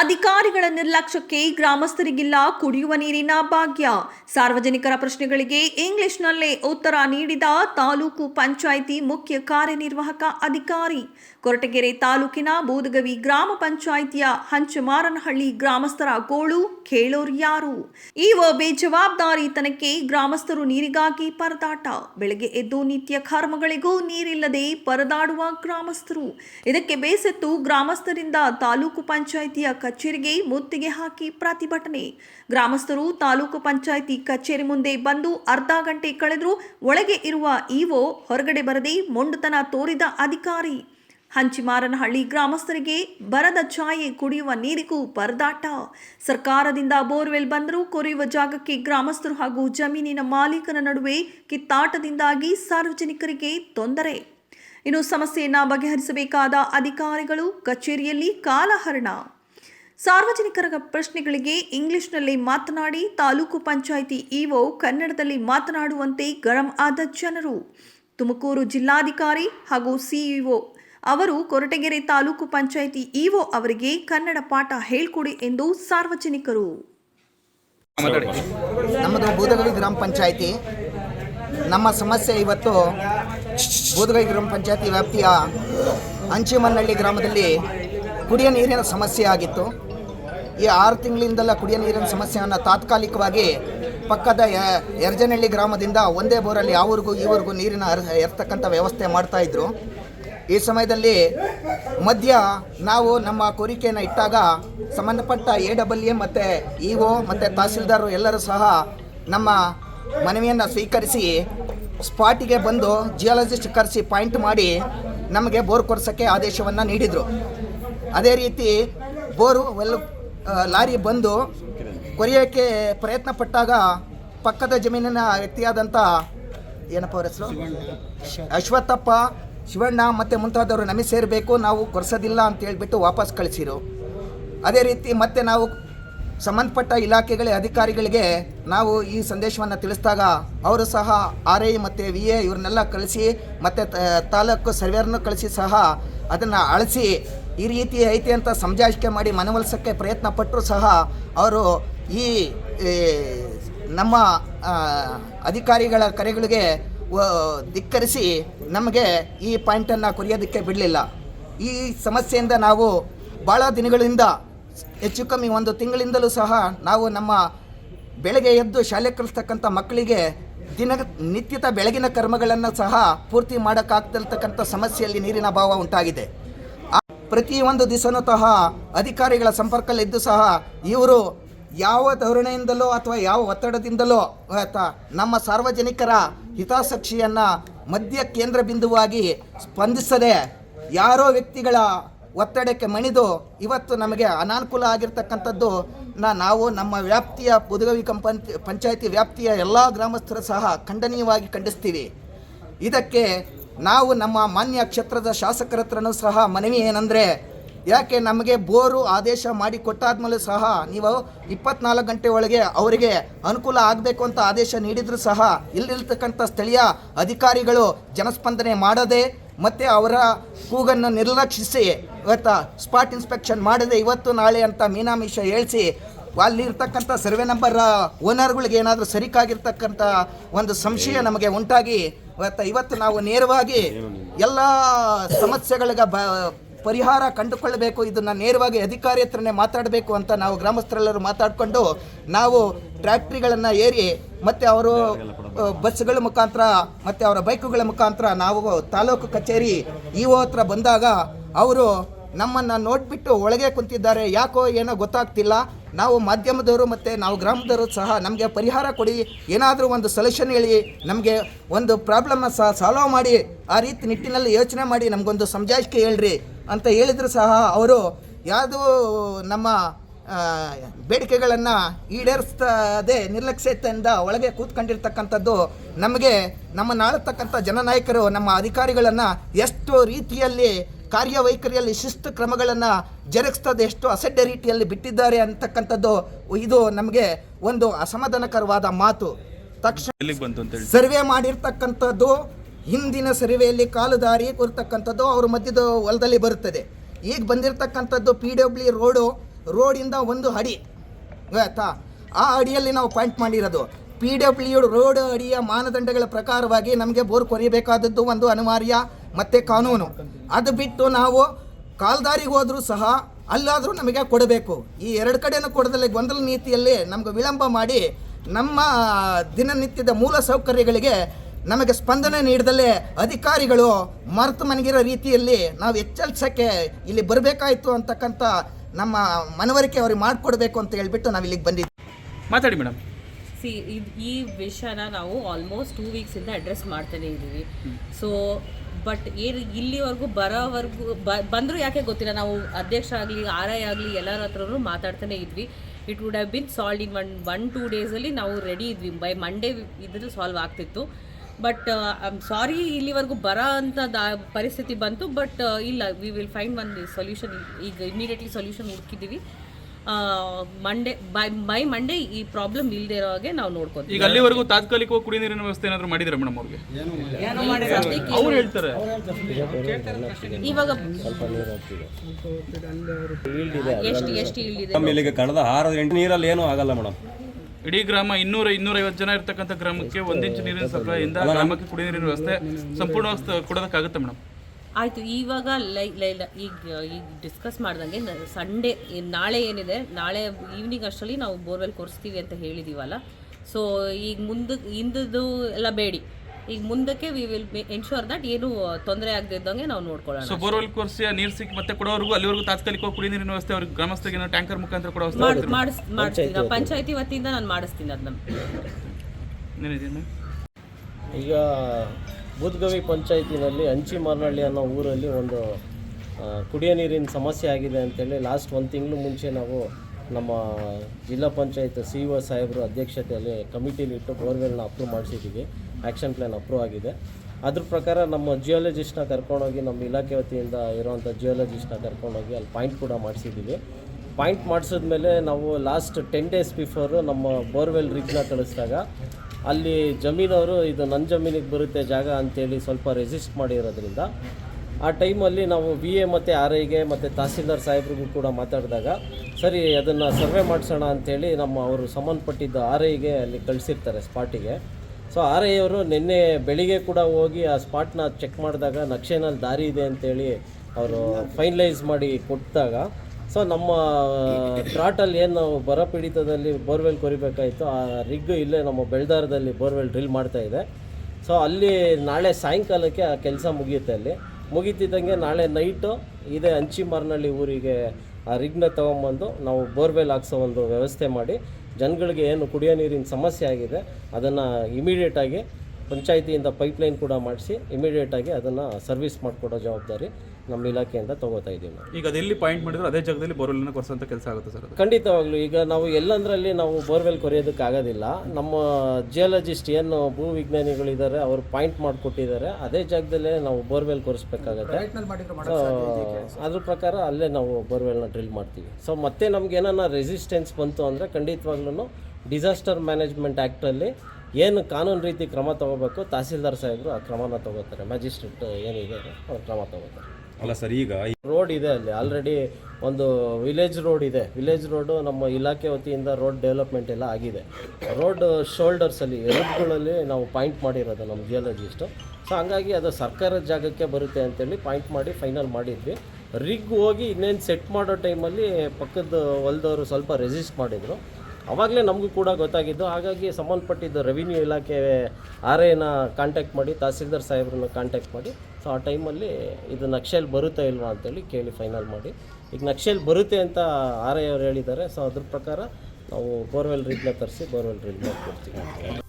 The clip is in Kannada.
ಅಧಿಕಾರಿಗಳ ನಿರ್ಲಕ್ಷ್ಯಕ್ಕೆ ಗ್ರಾಮಸ್ಥರಿಗಿಲ್ಲ ಕುಡಿಯುವ ನೀರಿನ ಭಾಗ್ಯ. ಸಾರ್ವಜನಿಕರ ಪ್ರಶ್ನೆಗಳಿಗೆ ಇಂಗ್ಲಿಷ್ನಲ್ಲೇ ಉತ್ತರ ನೀಡಿದ ತಾಲೂಕು ಪಂಚಾಯಿತಿ ಮುಖ್ಯ ಕಾರ್ಯನಿರ್ವಾಹಕ ಅಧಿಕಾರಿ. ಕೊರಟಗೆರೆ ತಾಲೂಕಿನ ಬೂದಗವಿ ಗ್ರಾಮ ಪಂಚಾಯಿತಿಯ ಹಂಚಮಾರನಹಳ್ಳಿ ಗ್ರಾಮಸ್ಥರ ಗೋಳು ಕೇಳೋರು ಯಾರು? ಬೇಜವಾಬ್ದಾರಿ ಬೇಜವಾಬ್ದಾರಿತನಕ್ಕೆ ಗ್ರಾಮಸ್ಥರು ನೀರಿಗಾಗಿ ಪರದಾಟ. ಬೆಳಗ್ಗೆ ಎದ್ದು ನಿತ್ಯ ಕರ್ಮಗಳಿಗೂ ನೀರಿಲ್ಲದೆ ಪರದಾಡುವ ಗ್ರಾಮಸ್ಥರು. ಇದಕ್ಕೆ ಬೇಸತ್ತು ಗ್ರಾಮಸ್ಥರಿಂದ ತಾಲೂಕು ಪಂಚಾಯಿತಿಯ ಕಚೇರಿಗೆ ಮುತ್ತಿಗೆ ಹಾಕಿ ಪ್ರತಿಭಟನೆ. ಗ್ರಾಮಸ್ಥರು, ತಾಲೂಕು ಪಂಚಾಯಿತಿ ಕಚೇರಿ ಮುಂದೆ ಬಂದು ಅರ್ಧ ಗಂಟೆ ಕಳೆದರೂ ಒಳಗೆ ಇರುವ ಇಒ ಹೊರಗಡೆ ಬರದೆ ಮೊಂಡುತನ ತೋರಿದ ಅಧಿಕಾರಿ. ಹಂಚಿಮಾರನಹಳ್ಳಿ ಗ್ರಾಮಸ್ಥರಿಗೆ ಬರದ ಛಾಯೆ ಕುಡಿಯುವ ನೀರಿಗೂ ಪರದಾಟ. ಸರ್ಕಾರದಿಂದ ಬೋರ್ವೆಲ್ ಬಂದರೂ ಕೊರೆಯುವ ಜಾಗಕ್ಕೆ ಗ್ರಾಮಸ್ಥರು ಹಾಗೂ ಜಮೀನಿನ ಮಾಲೀಕರ ನಡುವೆ ಕಿತ್ತಾಟದಿಂದಾಗಿ ಸಾರ್ವಜನಿಕರಿಗೆ ತೊಂದರೆ. ಇನ್ನು ಸಮಸ್ಯೆಯನ್ನು ಬಗೆಹರಿಸಬೇಕಾದ ಅಧಿಕಾರಿಗಳು ಕಚೇರಿಯಲ್ಲಿ ಕಾಲಹರಣ. ಸಾರ್ವಜನಿಕರ ಪ್ರಶ್ನೆಗಳಿಗೆ ಇಂಗ್ಲಿಷ್ನಲ್ಲಿ ಮಾತನಾಡಿ ತಾಲೂಕು ಪಂಚಾಯಿತಿ ಇಒ ಕನ್ನಡದಲ್ಲಿ ಮಾತನಾಡುವಂತೆ ಗರಂ ಆದ ಜನರು. ತುಮಕೂರು ಜಿಲ್ಲಾಧಿಕಾರಿ ಹಾಗೂ ಸಿಇಒ ಅವರು ಕೊರಟಗೆರೆ ತಾಲೂಕು ಪಂಚಾಯಿತಿ ಇಒ ಅವರಿಗೆ ಕನ್ನಡ ಪಾಠ ಹೇಳ್ಕೊಡಿ ಎಂದು ಸಾರ್ವಜನಿಕರು. ನಮ್ಮದು ಬೂದಗವಿ ಗ್ರಾಮ ಪಂಚಾಯಿತಿ. ನಮ್ಮ ಸಮಸ್ಯೆ ಇವತ್ತು ಬೂದಗವಿ ಗ್ರಾಮ ಪಂಚಾಯಿತಿ ವ್ಯಾಪ್ತಿಯ ಅಂಚೆಮನ್ನಳ್ಳಿ ಗ್ರಾಮದಲ್ಲಿ ಕುಡಿಯ ನೀರಿನ ಸಮಸ್ಯೆ ಆಗಿತ್ತು. ಈ ಆರು ತಿಂಗಳಿಂದಲ್ಲ ಕುಡಿಯ ನೀರಿನ ಸಮಸ್ಯೆಯನ್ನು ತಾತ್ಕಾಲಿಕವಾಗಿ ಪಕ್ಕದ ಎರಜನಹಳ್ಳಿ ಗ್ರಾಮದಿಂದ ಒಂದೇ ಬೋರಲ್ಲಿ ಯಾವರಿಗೂ ಈವರೆಗೂ ನೀರಿನ ಎರ್ತಕ್ಕಂಥ ವ್ಯವಸ್ಥೆ ಮಾಡ್ತಾಯಿದ್ರು ಈ ಸಮಯದಲ್ಲಿ ಮಧ್ಯ ನಾವು ನಮ್ಮ ಕೋರಿಕೆಯನ್ನು ಇಟ್ಟಾಗ ಸಂಬಂಧಪಟ್ಟ ಎ ಡಬಲ್ ಎ ಮತ್ತು ಇ ಒ ಮತ್ತು ತಹಸೀಲ್ದಾರರು ಎಲ್ಲರೂ ಸಹ ನಮ್ಮ ಮನವಿಯನ್ನು ಸ್ವೀಕರಿಸಿ ಸ್ಪಾಟಿಗೆ ಬಂದು ಜಿಯಾಲಜಿಸ್ಟ್ ಕರೆಸಿ ಪಾಯಿಂಟ್ ಮಾಡಿ ನಮಗೆ ಬೋರ್ ಕೊಡ್ಸೋಕ್ಕೆ ಆದೇಶವನ್ನು ನೀಡಿದರು. ಅದೇ ರೀತಿ ಬೋರು ವೆಲ್ ಲಾರಿ ಬಂದು ಕೊರಿಯೋಕ್ಕೆ ಪ್ರಯತ್ನ ಪಟ್ಟಾಗ ಪಕ್ಕದ ಜಮೀನಿನ ವ್ಯಕ್ತಿಯಾದಂಥ ಏನಪ್ಪ ಅವ್ರ ಹೆಸರು? ಅಶ್ವತ್ಥಪ್ಪ, ಶಿವಣ್ಣ ಮತ್ತು ಮುಂತಾದವರು ನಮಗೆ ಸೇರಬೇಕು, ನಾವು ಕೊರೆಸೋದಿಲ್ಲ ಅಂತ ಹೇಳಿಬಿಟ್ಟು ವಾಪಸ್ ಕಳಿಸಿರು. ಅದೇ ರೀತಿ ಮತ್ತೆ ನಾವು ಸಂಬಂಧಪಟ್ಟ ಇಲಾಖೆಗಳ ಅಧಿಕಾರಿಗಳಿಗೆ ನಾವು ಈ ಸಂದೇಶವನ್ನು ತಿಳಿಸಿದಾಗ ಅವರು ಸಹ ಆರ್ ಐ ಮತ್ತು ವಿ ಎ ಇವ್ರನ್ನೆಲ್ಲ ಕಳಿಸಿ ಮತ್ತು ತಾಲೂಕು ಸರ್ವೇರನ್ನು ಕಳಿಸಿ ಸಹ ಅದನ್ನು ಅಳಿಸಿ ಈ ರೀತಿ ಐತಿ ಅಂತ ಸಮಜಾಯಿಷಿಕೆ ಮಾಡಿ ಮನವೊಲಿಸೋಕ್ಕೆ ಪ್ರಯತ್ನ ಪಟ್ಟರೂ ಸಹ ಅವರು ಈ ನಮ್ಮ ಅಧಿಕಾರಿಗಳ ಕರೆಗಳಿಗೆ ಧಿಕ್ಕರಿಸಿ ನಮಗೆ ಈ ಪಾಯಿಂಟನ್ನು ಕೊರಿಯೋದಕ್ಕೆ ಬಿಡಲಿಲ್ಲ. ಈ ಸಮಸ್ಯೆಯಿಂದ ನಾವು ಭಾಳ ದಿನಗಳಿಂದ, ಹೆಚ್ಚು ಕಮ್ಮಿ ಒಂದು ತಿಂಗಳಿಂದಲೂ ಸಹ ನಾವು ನಮ್ಮ ಬೆಳಗ್ಗೆ ಎದ್ದು ಶಾಲೆ ಕಲಿಸ್ತಕ್ಕಂಥ ಮಕ್ಕಳಿಗೆ ದಿನ ನಿತ್ಯದ ಬೆಳಗಿನ ಕರ್ಮಗಳನ್ನು ಸಹ ಪೂರ್ತಿ ಮಾಡೋಕ್ಕಾಗ್ತಿರ್ತಕ್ಕಂಥ ಸಮಸ್ಯೆಯಲ್ಲಿ ನೀರಿನ ಅಭಾವ ಉಂಟಾಗಿದೆ. ಪ್ರತಿಯೊಂದು ದಿವಸನೂ ಸಹ ಅಧಿಕಾರಿಗಳ ಸಂಪರ್ಕದಲ್ಲಿದ್ದು ಸಹ ಇವರು ಯಾವ ಧೋರಣೆಯಿಂದಲೋ ಅಥವಾ ಯಾವ ಒತ್ತಡದಿಂದಲೋ ನಮ್ಮ ಸಾರ್ವಜನಿಕರ ಹಿತಾಸಕ್ಷಿಯನ್ನು ಮಧ್ಯ ಕೇಂದ್ರ ಬಿಂದುವಾಗಿ ಸ್ಪಂದಿಸದೆ ಯಾರೋ ವ್ಯಕ್ತಿಗಳ ಒತ್ತಡಕ್ಕೆ ಮಣಿದು ಇವತ್ತು ನಮಗೆ ಅನಾನುಕೂಲ ಆಗಿರ್ತಕ್ಕಂಥದ್ದು ನಾವು ನಮ್ಮ ವ್ಯಾಪ್ತಿಯ ಬುದಗವಿ ಕಂಪನ್, ಪಂಚಾಯತಿ ವ್ಯಾಪ್ತಿಯ ಎಲ್ಲ ಗ್ರಾಮಸ್ಥರು ಸಹ ಖಂಡನೀಯವಾಗಿ ಖಂಡಿಸ್ತೀವಿ. ಇದಕ್ಕೆ ನಾವು ನಮ್ಮ ಮಾನ್ಯ ಕ್ಷೇತ್ರದ ಶಾಸಕರ ಹತ್ರನೂ ಸಹ ಮನವಿ ಏನಂದರೆ, ಯಾಕೆ ನಮಗೆ ಬೋರು ಆದೇಶ ಮಾಡಿ ಕೊಟ್ಟಾದ್ಮೇಲೆ ಸಹ ನೀವು ಇಪ್ಪತ್ನಾಲ್ಕು ಗಂಟೆ ಒಳಗೆ ಅವರಿಗೆ ಅನುಕೂಲ ಆಗಬೇಕು ಅಂತ ಆದೇಶ ನೀಡಿದರೂ ಸಹ ಇಲ್ಲಿರ್ತಕ್ಕಂಥ ಸ್ಥಳೀಯ ಅಧಿಕಾರಿಗಳು ಜನಸ್ಪಂದನೆ ಮಾಡದೆ ಮತ್ತು ಅವರ ಕೂಗನ್ನು ನಿರ್ಲಕ್ಷಿಸಿ, ಇವತ್ತು ಸ್ಪಾಟ್ ಇನ್ಸ್ಪೆಕ್ಷನ್ ಮಾಡದೆ ಇವತ್ತು ನಾಳೆ ಅಂತ ಮೀನಾಮಿಷ ಹೇಳಿಸಿ ಅಲ್ಲಿರ್ತಕ್ಕಂಥ ಸರ್ವೆ ನಂಬರ್ ಓನರ್ಗಳಿಗೆ ಏನಾದರೂ ಸರಿಕಾಗಿರ್ತಕ್ಕಂಥ ಒಂದು ಸಂಶಯ ನಮಗೆ ಉಂಟಾಗಿ ಇವತ್ತು ಇವತ್ತು ನಾವು ನೇರವಾಗಿ ಎಲ್ಲ ಸಮಸ್ಯೆಗಳಿಗೆ ಬ ಪರಿಹಾರ ಕಂಡುಕೊಳ್ಳಬೇಕು, ಇದನ್ನು ನೇರವಾಗಿ ಅಧಿಕಾರಿ ಹತ್ರನೇ ಮಾತಾಡಬೇಕು ಅಂತ ನಾವು ಗ್ರಾಮಸ್ಥರೆಲ್ಲರೂ ಮಾತಾಡಿಕೊಂಡು ನಾವು ಟ್ರ್ಯಾಕ್ಟ್ರಿಗಳನ್ನು ಏರಿ ಮತ್ತು ಅವರು ಬಸ್ಗಳ ಮುಖಾಂತರ ಮತ್ತು ಅವರ ಬೈಕುಗಳ ಮುಖಾಂತರ ನಾವು ತಾಲೂಕು ಕಚೇರಿ ಇ ಒ ಹತ್ರ ಬಂದಾಗ ಅವರು ನಮ್ಮನ್ನು ನೋಡಿಬಿಟ್ಟು ಒಳಗೆ ಕುಂತಿದ್ದಾರೆ, ಯಾಕೋ ಏನೋ ಗೊತ್ತಾಗ್ತಿಲ್ಲ. ನಾವು ಮಾಧ್ಯಮದವರು ಮತ್ತು ನಾವು ಗ್ರಾಮದವರು ಸಹ ನಮಗೆ ಪರಿಹಾರ ಕೊಡಿ, ಏನಾದರೂ ಒಂದು ಸೊಲ್ಯೂಷನ್ ಹೇಳಿ, ನಮಗೆ ಒಂದು ಪ್ರಾಬ್ಲಮ್ನ ಸಹ ಸಾಲ್ವ್ ಮಾಡಿ, ಆ ರೀತಿ ನಿಟ್ಟಿನಲ್ಲಿ ಯೋಚನೆ ಮಾಡಿ ನಮಗೊಂದು ಸಮಜಾಯಿಷಿಕೆ ಹೇಳ್ರಿ ಅಂತ ಹೇಳಿದರೂ ಸಹ ಅವರು ಯಾವುದೂ ನಮ್ಮ ಬೇಡಿಕೆಗಳನ್ನು ಈಡೇರಿಸ್ತದೆ ನಿರ್ಲಕ್ಷ್ಯತೆಯಿಂದ ಒಳಗೆ ಕೂತ್ಕೊಂಡಿರ್ತಕ್ಕಂಥದ್ದು ನಮಗೆ, ನಮ್ಮ ನಾಳತಕ್ಕಂಥ ಜನನಾಯಕರು, ನಮ್ಮ ಅಧಿಕಾರಿಗಳನ್ನು ಎಷ್ಟು ರೀತಿಯಲ್ಲಿ ಕಾರ್ಯವೈಖರಿಯಲ್ಲಿ ಶಿಸ್ತು ಕ್ರಮಗಳನ್ನು ಜರುಗಿಸ್ತದೆ ಎಷ್ಟು ಅಸಡ್ಡ ರೀತಿಯಲ್ಲಿ ಬಿಟ್ಟಿದ್ದಾರೆ ಅಂತಕ್ಕಂಥದ್ದು ಇದು ನಮಗೆ ಒಂದು ಅಸಮಾಧಾನಕರವಾದ ಮಾತು. ತಕ್ಷಣ ಸರ್ವೆ ಮಾಡಿರ್ತಕ್ಕಂಥದ್ದು ಹಿಂದಿನ ಸರ್ವೆಯಲ್ಲಿ ಕಾಲು ದಾರಿ ಕೊರ್ತಕ್ಕಂಥದ್ದು ಅವ್ರ ಮಧ್ಯದ ಹೊಲದಲ್ಲಿ ಬರುತ್ತದೆ. ಈಗ ಬಂದಿರತಕ್ಕಂಥದ್ದು ಪಿ ಡಬ್ಲ್ಯೂ ರೋಡು ರೋಡಿಂದ ಒಂದು ಅಡಿ. ಆಯ್ತಾ ಆ ಅಡಿಯಲ್ಲಿ ನಾವು ಪಾಯಿಂಟ್ ಮಾಡಿರೋದು. ಪಿ ಡಬ್ಲ್ಯೂ ರೋಡ್ ಅಡಿಯ ಮಾನದಂಡಗಳ ಪ್ರಕಾರವಾಗಿ ನಮಗೆ ಬೋರ್ ಕೊರಿಬೇಕಾದದ್ದು ಒಂದು ಅನಿವಾರ್ಯ. ಮತ್ತು ಕಾನೂನು. ಅದು ಬಿಟ್ಟು ನಾವು ಕಾಲ್ದಾರಿಗೆ ಹೋದರೂ ಸಹ ಅಲ್ಲಾದರೂ ನಮಗೆ ಕೊಡಬೇಕು. ಈ ಎರಡು ಕಡೆಯೂ ಕೊಡದಲ್ಲಿ ಗೊಂದಲ ನೀತಿಯಲ್ಲಿ ನಮ್ಗೆ ವಿಳಂಬ ಮಾಡಿ ನಮ್ಮ ದಿನನಿತ್ಯದ ಮೂಲ ಸೌಕರ್ಯಗಳಿಗೆ ನಮಗೆ ಸ್ಪಂದನೆ ನೀಡದಲ್ಲೇ ಅಧಿಕಾರಿಗಳು ಮರೆತು ಮನಗಿರೋ ರೀತಿಯಲ್ಲಿ ನಾವು ಎಚ್ಚರಿಸೋಕ್ಕೆ ಇಲ್ಲಿ ಬರಬೇಕಾಯಿತು ಅಂತಕ್ಕಂಥ ನಮ್ಮ ಮನವರಿಕೆ ಅವ್ರಿಗೆ ಮಾಡಿಕೊಡ್ಬೇಕು ಅಂತ ಹೇಳ್ಬಿಟ್ಟು ನಾವು ಇಲ್ಲಿಗೆ ಬಂದಿದ್ದೀವಿ ಮಾತಾಡಿ ಮೇಡಮ್. ಸಿ ಈ ವಿಷಯನ ನಾವು ಆಲ್ಮೋಸ್ಟ್ ಟೂ ವೀಕ್ಸಿಂದ ಅಡ್ರೆಸ್ ಮಾಡ್ತಾನೆ ಇದ್ದೀವಿ. ಸೊ ಬಟ್ ಏನು ಇಲ್ಲಿವರೆಗೂ ಬರೋವರೆಗೂ ಬ, ಬಂದರೂ ಯಾಕೆ ಗೊತ್ತಿಲ್ಲ. ನಾವು ಅಧ್ಯಕ್ಷ ಆಗಲಿ, ಆರ್ ಐ ಆಗಲಿ ಎಲ್ಲರ ಹತ್ರನೂ ಮಾತಾಡ್ತಾನೆ ಇದ್ವಿ. It would have been solve in one one two ಡೇಸಲ್ಲಿ ನಾವು ರೆಡಿ ಇದ್ವಿ. ಬೈ ಮಂಡೇ ಇದ್ರೂ ಸಾಲ್ವ್ ಆಗ್ತಿತ್ತು. ಬಟ್ ಸಾರಿ ಇಲ್ಲಿವರೆಗೂ ಬರೋ ಅಂತ ಪರಿಸ್ಥಿತಿ ಬಂತು. ಬಟ್ ಇಲ್ಲ we will find one solution ಈಗ ಇಮಿಡಿಯೇಟ್ಲಿ ಸೊಲ್ಯೂಷನ್ ಹುಡುಕಿದ್ದೀವಿ. ಮಂಡೇ ಬೈ ಬೈ ಮಂಡೇ ಈ ಪ್ರಾಬ್ಲಮ್ ಇಲ್ಲದೆ ಇರೋ ಹಾಗೆ ನಾವು ನೋಡ್ಕೊತೀವಿ. ಈಗ ಅಲ್ಲಿವರೆಗೂ ತಾತ್ಕಾಲಿಕ ಕುಡಿ ನೀರಿನ ವ್ಯವಸ್ಥೆ ಏನಾದ್ರು ಮಾಡಿದ್ರೆ ಮೇಡಮ್ ಅವ್ರಿಗೆ? ಅವ್ರು ಹೇಳ್ತಾರೆ. ಇವಾಗ ಎಷ್ಟು ಎಷ್ಟು ಇಲ್ಲಿದೆ ಇಲ್ಲಿಗೆ ಕಳೆದ ಆರು ಎಂಟು ನೀರಲ್ಲಿ ಏನೂ ಆಗಲ್ಲ ಮೇಡಮ್. ಇಡೀ ಗ್ರಾಮ ಇನ್ನೂರ ಇನ್ನೂರೈವತ್ತು ಜನ ಇರ್ತಕ್ಕಂಥ ಗ್ರಾಮಕ್ಕೆ ಒಂದಿಂಚು ಇಂಚು ನೀರಿನ ಸಪ್ಲೈ ಇಂದ ಗ್ರಾಮಕ್ಕೆ ಕುಡಿ ನೀರಿನ ವ್ಯವಸ್ಥೆ ಸಂಪೂರ್ಣವಾಗಿ ಕೊಡೋದಕ್ಕಾಗುತ್ತೆ ಮೇಡಮ್? ಆಯಿತು ಇವಾಗ ಲೈ ಲೈ ಲ- ಈಗ ಈಗ ಡಿಸ್ಕಸ್ ಮಾಡ್ದಂಗೆ ಸಂಡೇ ನಾಳೆ ಏನಿದೆ ನಾಳೆ ಈವ್ನಿಂಗ್ ಅಷ್ಟರಲ್ಲಿ ನಾವು ಬೋರ್ವೆಲ್ ಕೊರಿಸ್ತೀವಿ ಅಂತ ಹೇಳಿದ್ದೀವಲ್ಲ ಸೊ ಈಗ ಮುಂದಕ್ಕೆ ಹಿಂದದ್ದು ಎಲ್ಲ ಬೇಡಿ. ಈಗ ಮುಂದಕ್ಕೆ ವಿ ವಿಲ್ ಎನ್ಶೋರ್ ದಟ್ ಏನು ತೊಂದರೆ ಆಗದೆ ಇದ್ದಂಗೆ ನಾವು ನೋಡ್ಕೊಳ್ಳೋಣ ಸೊ ಬೋರ್ವೆಲ್ ಕೊರ್ಸಿಯ ನೀರು ಸಿಕ್ಕಿ ಮತ್ತೆ ಕೊಡೋವರೆಗೂ ಅಲ್ಲಿವರೆಗೂ ತಾತ್ಕಾಲಿಕ ಕುಡಿ ನೀರಿನ ವ್ಯವಸ್ಥೆ ಅವ್ರಿಗೆ ಗ್ರಾಮಸ್ಥರಿಗೆ ಏನೋ ಟ್ಯಾಂಕರ್ ಮುಖಾಂತರ ಕೊಡೋ ಮಾಡಿಸ್ತೀನಿ. ನಾವು ಪಂಚಾಯತಿ ವತಿಯಿಂದ ನಾನು ಮಾಡಿಸ್ತೀನಿ ಅದನ್ನ ಈಗ ಬೂದ್ಗವಿ ಪಂಚಾಯತಿನಲ್ಲಿ ಹಂಚಿ ಮಾರ್ನಹಳ್ಳಿ ಅನ್ನೋ ಊರಲ್ಲಿ ಒಂದು ಕುಡಿಯೋ ನೀರಿನ ಸಮಸ್ಯೆ ಆಗಿದೆ ಅಂತೇಳಿ ಲಾಸ್ಟ್ ಒಂದು ತಿಂಗಳು ಮುಂಚೆ ನಾವು ನಮ್ಮ ಜಿಲ್ಲಾ ಪಂಚಾಯತ್ ಸಿ ಒ ಸಾಹೇಬರು ಅಧ್ಯಕ್ಷತೆಯಲ್ಲಿ ಕಮಿಟಿಲಿ ಇಟ್ಟು ಬೋರ್ವೆಲ್ನ ಅಪ್ರೂವ್ ಮಾಡಿಸಿದ್ದೀವಿ ಆ್ಯಕ್ಷನ್ ಪ್ಲ್ಯಾನ್ ಅಪ್ರೂವ್ ಆಗಿದೆ. ಅದ್ರ ಪ್ರಕಾರ ನಮ್ಮ ಜಿಯಾಲಜಿಸ್ಟ್ನ ಕರ್ಕೊಂಡೋಗಿ, ನಮ್ಮ ಇಲಾಖೆ ವತಿಯಿಂದ ಇರೋವಂಥ ಜಿಯಾಲಜಿಸ್ಟ್ನ ಕರ್ಕೊಂಡೋಗಿ ಅಲ್ಲಿ ಪಾಯಿಂಟ್ ಕೂಡ ಮಾಡಿಸಿದ್ದೀವಿ ಪಾಯಿಂಟ್ ಮಾಡಿಸಿದ್ಮೇಲೆ ನಾವು ಲಾಸ್ಟ್ ಟೆನ್ ಡೇಸ್ ಬಿಫೋರು ನಮ್ಮ ಬೋರ್ವೆಲ್ ರಿಗ್ನ ಕಳಿಸಿದಾಗ ಅಲ್ಲಿ ಜಮೀನವರು, ಇದು ನನ್ನ ಜಮೀನಿಗೆ ಬರುತ್ತೆ ಜಾಗ ಅಂತೇಳಿ ಸ್ವಲ್ಪ ರೆಸಿಸ್ಟ್ ಮಾಡಿರೋದ್ರಿಂದ, ಆ ಟೈಮಲ್ಲಿ ನಾವು ಬಿ ಎ ಮತ್ತು ಆರ್ ಐಗೆ ಮತ್ತು ತಹಸೀಲ್ದಾರ್ ಸಾಹೇಬ್ರಿಗೂ ಕೂಡ ಮಾತಾಡಿದಾಗ, ಸರಿ, ಅದನ್ನು ಸರ್ವೆ ಮಾಡಿಸೋಣ ಅಂಥೇಳಿ ನಮ್ಮ ಅವರು ಸಂಬಂಧಪಟ್ಟಿದ್ದ ಆರ್ ಐಗೆ ಅಲ್ಲಿ ಕಳಿಸಿರ್ತಾರೆ ಸ್ಪಾಟಿಗೆ ಸೊ ಆರ್ ಐ ಅವರು ನಿನ್ನೆ ಬೆಳಿಗ್ಗೆ ಕೂಡ ಹೋಗಿ ಆ ಸ್ಪಾಟ್ನ ಚೆಕ್ ಮಾಡಿದಾಗ ನಕ್ಷೆನಲ್ಲಿ ದಾರಿ ಇದೆ ಅಂತೇಳಿ ಅವರು ಫೈನಲೈಸ್ ಮಾಡಿ ಕೊಟ್ಟಾಗ ಸೊ ನಮ್ಮ ಟ್ರಾಟಲ್ಲಿ ಏನು ನಾವು ಬರ ಪೀಡಿತದಲ್ಲಿ ಬೋರ್ವೆಲ್ ಕೊರಿಬೇಕಾಯಿತು ಆ ರಿಗ್ ಇಲ್ಲೇ ನಮ್ಮ ಬೆಳ್ದಾರದಲ್ಲಿ ಬೋರ್ವೆಲ್ ಡ್ರಿಲ್ ಮಾಡ್ತಾ ಇದೆ. ಸೊ ಅಲ್ಲಿ ನಾಳೆ ಸಾಯಂಕಾಲಕ್ಕೆ ಆ ಕೆಲಸ ಮುಗಿಯುತ್ತೆ ಅಲ್ಲಿ. ಮುಗೀತಿದ್ದಂಗೆ ನಾಳೆ ನೈಟು ಇದೇ ಅಂಚಿಮಾರ್ನಳ್ಳಿ ಊರಿಗೆ ಆ ರಿಗ್ನ ತೊಗೊಂಬಂದು ನಾವು ಬೋರ್ವೆಲ್ ಹಾಕ್ಸೋ ಒಂದು ವ್ಯವಸ್ಥೆ ಮಾಡಿ ಜನಗಳಿಗೆ ಏನು ಕುಡಿಯೋ ನೀರಿನ ಸಮಸ್ಯೆ ಆಗಿದೆ ಅದನ್ನು ಇಮಿಡಿಯೇಟಾಗಿ ಪಂಚಾಯಿತಿಯಿಂದ ಪೈಪ್ಲೈನ್ ಕೂಡ ಮಾಡಿಸಿ ಇಮಿಡಿಯೇಟಾಗಿ ಅದನ್ನು ಸರ್ವಿಸ್ ಮಾಡಿಕೊಡೋ ಜವಾಬ್ದಾರಿ. ನಮ್ಮ ಅಂತ ತಗೋತಾ ಇದ್ದೀವಿ ನಾವು. ಈಗ ಅದೆಲ್ಲಿ ಪಾಯಿಂಟ್ ಮಾಡಿದ್ರು ಅದೇ ಜಾಗದಲ್ಲಿ ಬೋರ್ವೆಲ್ನ ಕೊರೆಸೋಂಥ ಕೆಲಸ ಆಗುತ್ತೆ ಸರ್ ಅದು. ಖಂಡಿತವಾಗ್ಲೂ ಈಗ ನಾವು ಎಲ್ಲಂದ್ರಲ್ಲಿ ನಾವು ಬೋರ್ವೆಲ್ ಕೊರೆಯೋದಕ್ಕೆ ಆಗೋದಿಲ್ಲ. ನಮ್ಮ ಜಿಯಾಲಜಿಸ್ಟ್ ಏನು ಭೂ ವಿಜ್ಞಾನಿಗಳಿದ್ದಾರೆ ಅವರು ಪಾಯಿಂಟ್ ಮಾಡಿಕೊಟ್ಟಿದ್ದಾರೆ. ಅದೇ ಜಾಗದಲ್ಲೇ ನಾವು ಬೋರ್ವೆಲ್ ಕೊರೆಸ್ಬೇಕಾಗತ್ತೆ. ಸೊ ಅದ್ರ ಪ್ರಕಾರ ಅಲ್ಲೇ ನಾವು ಬೋರ್ವೆಲ್ನ ಡ್ರಿಲ್ ಮಾಡ್ತೀವಿ. ಸೊ ಮತ್ತೆ ನಮ್ಗೆ ಏನಾನ ರೆಸಿಸ್ಟೆನ್ಸ್ ಬಂತು ಅಂದರೆ ಖಂಡಿತವಾಗ್ಲೂ ಡಿಸಾಸ್ಟರ್ ಮ್ಯಾನೇಜ್ಮೆಂಟ್ ಆ್ಯಕ್ಟಲ್ಲಿ ಏನು ಕಾನೂನು ರೀತಿ ಕ್ರಮ ತಗೋಬೇಕು ತಹಸೀಲ್ದಾರ್ ಸಾಹೇಬರು ಆ ಕ್ರಮನ ತಗೋತಾರೆ. ಮ್ಯಾಜಿಸ್ಟ್ರೇಟ್ ಏನಿದೆ ಅವ್ರು ಕ್ರಮ ತಗೋತಾರೆ. ಅಲ್ಲ ಸರ್, ಈಗ ರೋಡ್ ಇದೆ ಅಲ್ಲಿ. ಆಲ್ರೆಡಿ ಒಂದು ವಿಲೇಜ್ ರೋಡ್ ಇದೆ. ವಿಲೇಜ್ ರೋಡು ನಮ್ಮ ಇಲಾಖೆ ವತಿಯಿಂದ ರೋಡ್ ಡೆವಲಪ್ಮೆಂಟ್ ಎಲ್ಲ ಆಗಿದೆ. ರೋಡ್ ಶೋಲ್ಡರ್ಸಲ್ಲಿ ರೋಡ್ಗಳಲ್ಲಿ ನಾವು ಪಾಯಿಂಟ್ ಮಾಡಿರೋದು ನಮ್ಮ ಜಿಯಾಲಜಿಸ್ಟು ಸೊ ಹಂಗಾಗಿ ಅದು ಸರ್ಕಾರದ ಜಾಗಕ್ಕೆ ಬರುತ್ತೆ ಅಂತೇಳಿ ಪಾಯಿಂಟ್ ಮಾಡಿ ಫೈನಲ್ ಮಾಡಿದ್ವಿ. ರಿಗ್ ಹೋಗಿ ಇನ್ನೇನು ಸೆಟ್ ಮಾಡೋ ಟೈಮಲ್ಲಿ ಪಕ್ಕದ ಹೊಲದವರು ಸ್ವಲ್ಪ ರೆಸಿಸ್ಟ್ ಮಾಡಿದರು. ಅವಾಗಲೇ ನಮಗೂ ಕೂಡ ಗೊತ್ತಾಗಿದ್ದು. ಹಾಗಾಗಿ ಸಂಬಂಧಪಟ್ಟಿದ್ದು ರೆವಿನ್ಯೂ ಇಲಾಖೆ ಆರ್ ಎನ ಕಾಂಟ್ಯಾಕ್ಟ್ ಮಾಡಿ, ತಹಸೀಲ್ದಾರ್ ಸಾಹೇಬ್ರನ್ನ ಕಾಂಟ್ಯಾಕ್ಟ್ ಮಾಡಿ ಸೊ ಆ ಟೈಮಲ್ಲಿ ಇದು ನಕ್ಷೆಯಲ್ಲಿ ಬರುತ್ತಾ ಇಲ್ವಾ ಅಂತೇಳಿ ಕೇಳಿ ಫೈನಲ್ ಮಾಡಿ. ಈಗ ನಕ್ಷೆಯಲ್ಲಿ ಬರುತ್ತೆ ಅಂತ ಆರ್ ಐ ಅವ್ರು ಹೇಳಿದ್ದಾರೆ ಸೊ ಅದ್ರ ಪ್ರಕಾರ ನಾವು ಬೋರ್ವೆಲ್ ರೀಲ್ನ ತರಿಸಿ ಬೋರ್ವೆಲ್ ರೀಲ್ ಮಾಡ್ಕೊಡ್ತೀವಿ.